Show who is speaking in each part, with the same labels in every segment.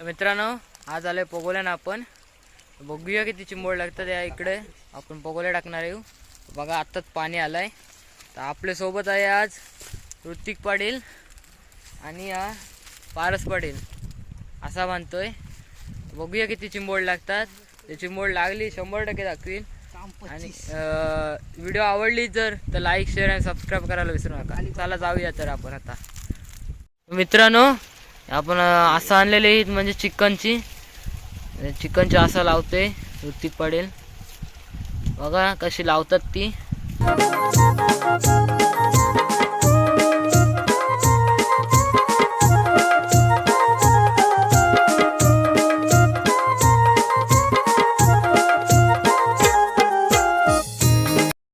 Speaker 1: तर मित्रांनो आज आलोय पोगोल्या ना आपण बघूया किती चिंबोळ लागतात या इकडे. आपण पोगोल्या टाकणार येऊ. बघा आत्ताच पाणी आलंय. तर आपल्यासोबत आहे आज ऋतिक पाटील आणि हा पारस पाटील असा मानतोय. बघूया किती चिंबोड लागतात. ते चिंबोड लागली शंभर टक्के दाखवीन. आणि व्हिडिओ आवडली जर तर लाईक शेअर आणि सबस्क्राईब करायला विसरू नका. चला जाऊया तर आपण आता. मित्रांनो आपण असं आणलेले म्हणजे चिकनची. चिकनची असं लावते ऋतिक पडेल. बघा कशी लावतात ती.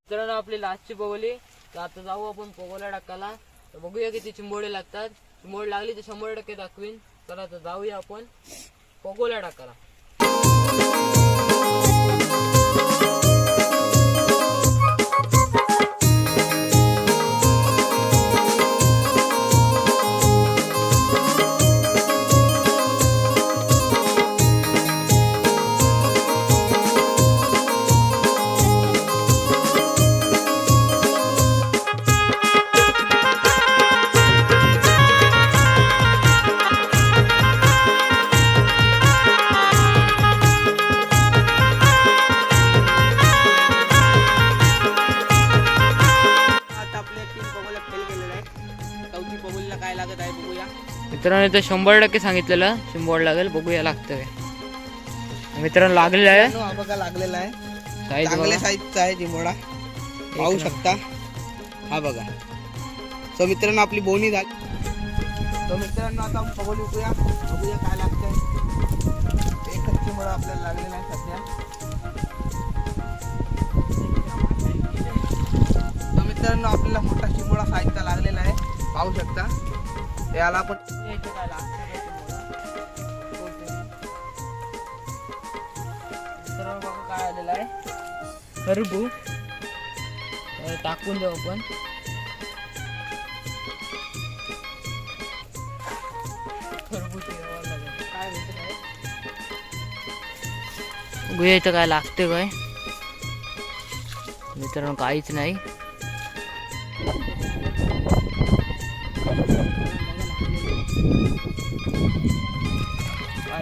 Speaker 1: मित्रांनो आपली लास्टची बोगली तर आता जाऊ आपण पोगोला टाकायला तर बघूया किती चिंबोडे लागतात. मोड लागली तर शंभर टक्के दाखवीन. चला तर जाऊया आपण. पोगोला टाकायला मित्रांनो इथं शंभर टक्के सांगितलेलं. चिंबोड लागेल बघूया लागतंय. मित्रांनो लागलेलं आहे.
Speaker 2: हा बघा लागलेला आहे.
Speaker 1: साईज
Speaker 2: चांगल्या
Speaker 1: बघा
Speaker 2: साईजचा आहे जिमोडा पाहू
Speaker 1: नंबर.
Speaker 2: शकता. हा बघा. सो मित्रांनो आपली बोनी झाली. तर मित्रांनो आता आपण पगोली विकूया बघूया काय लागतंय. एकच चिमोडा आपल्याला लागलेला आहे सध्या. तर मित्रांनो आपल्याला मोठा चिमोडा साईजचा लागलेला आहे. पाहू शकता. याला आपण
Speaker 1: काय आलेलं आहे तर टाकून देऊ आपण. बघूया इथं काय लागते काय. मित्रांनो काहीच नाही.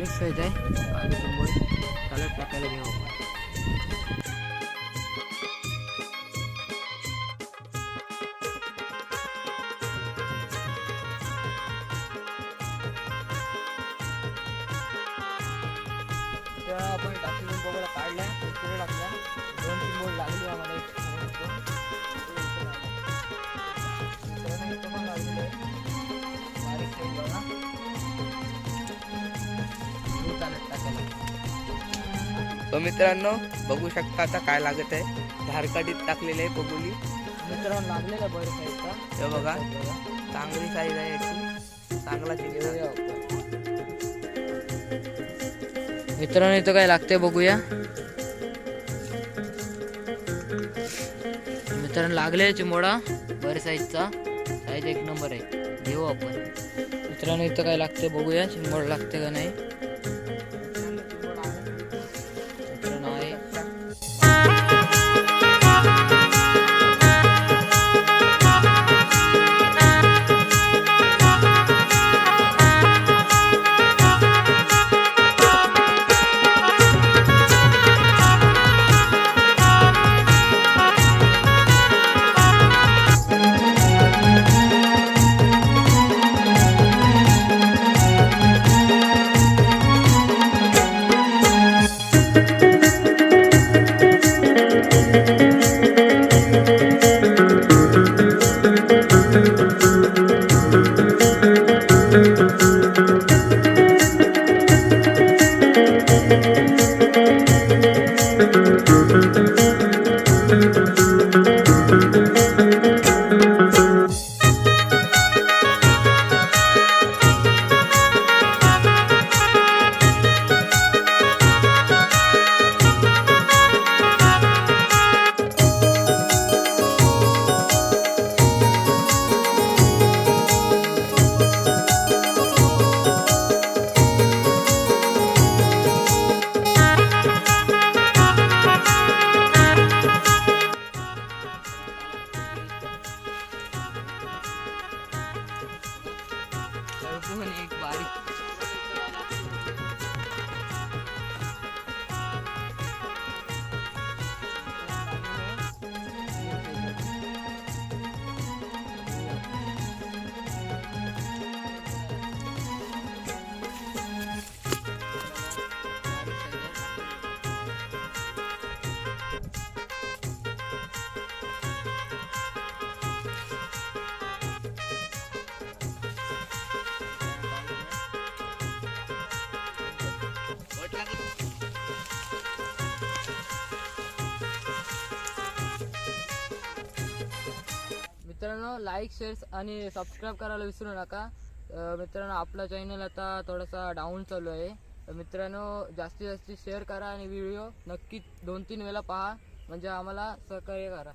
Speaker 1: बारीक साईज आहे आणि शंभर त्याला टाकायला घेऊ आपण तर
Speaker 2: मित्रांनो बघू शकता आता काय लागत आहे धारकाडीत टाकलेले आहे पगोली.
Speaker 1: मित्रांनो लागलेला बरं साईजचा
Speaker 2: हे बघा चांगली साईज आहे याची चांगला.
Speaker 1: मित्रांनो इथं काय लागतंय बघूया. मित्रांनो लागले चिमोडा. बरं साईजचा साईज एक नंबर आहे. घेऊ आपण. मित्रांनो इथं काय लागतंय बघूया चिंबोड लागते का नाही. Thank you. भुवन एक बारी मित्रांनो लाईक शेअर्स आणि सबस्क्राईब करायला विसरू नका. मित्रांनो आपला चॅनल आता थोडासा डाऊन चालू आहे. तर मित्रांनो जास्तीत जास्त शेअर करा आणि व्हिडिओ नक्की दोन तीन वेळा पहा. म्हणजे आम्हाला सहकार्य करा.